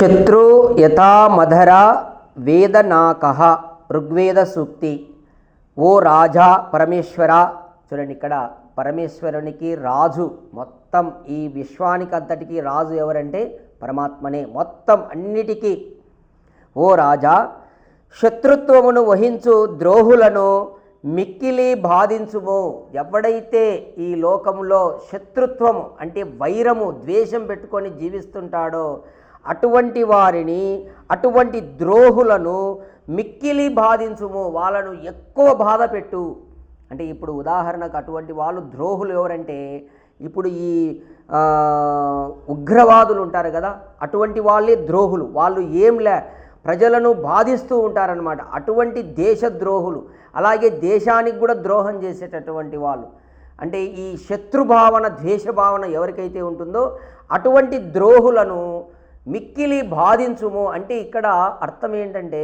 శత్రు యథామధర వేదనాక ఋగ్వేద సూక్తి ఓ రాజా పరమేశ్వర చూడండి ఇక్కడ పరమేశ్వరునికి రాజు మొత్తం ఈ విశ్వానికి అంతటికి రాజు ఎవరంటే పరమాత్మనే మొత్తం అన్నిటికీ. ఓ రాజా శత్రుత్వమును వహించు ద్రోహులను మిక్కిలి బాధించుము. ఎవడైతే ఈ లోకంలో శత్రుత్వము అంటే వైరము ద్వేషం పెట్టుకొని జీవిస్తుంటాడో అటువంటి వారిని అటువంటి ద్రోహులను మిక్కిలి బాధించుము వాళ్ళను ఎక్కువ బాధ పెట్టు. అంటే ఇప్పుడు ఉదాహరణకు అటువంటి వాళ్ళు ద్రోహులు ఎవరంటే ఇప్పుడు ఈ ఉగ్రవాదులు ఉంటారు కదా అటువంటి వాళ్ళే ద్రోహులు. వాళ్ళు ఏం లే ప్రజలను బాధిస్తూ ఉంటారనమాట అటువంటి దేశద్రోహులు అలాగే దేశానికి కూడా ద్రోహం చేసేటటువంటి వాళ్ళు. అంటే ఈ శత్రుభావన ద్వేషభావన ఎవరికైతే ఉంటుందో అటువంటి ద్రోహులను మిక్కిలి బాధించుము అంటే ఇక్కడ అర్థం ఏంటంటే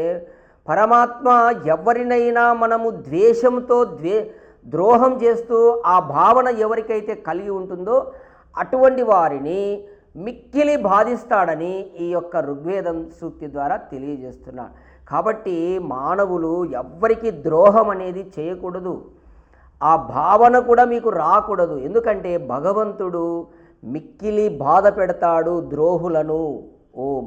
పరమాత్మ ఎవరినైనా మనము ద్వేషంతో ద్వే ద్రోహం చేస్తూ ఆ భావన ఎవరికైతే కలిగి ఉంటుందో అటువంటి వారిని మిక్కిలి బాధిస్తాడని ఈ యొక్క ఋగ్వేదం సూక్తి ద్వారా తెలియజేస్తున్నాడు. కాబట్టి మానవులు ఎవ్వరికి ద్రోహం అనేది చేయకూడదు. ఆ భావన కూడా మీకు రాకూడదు. ఎందుకంటే భగవంతుడు మిక్కిలి బాధ పెడతాడు ద్రోహులను. ఓం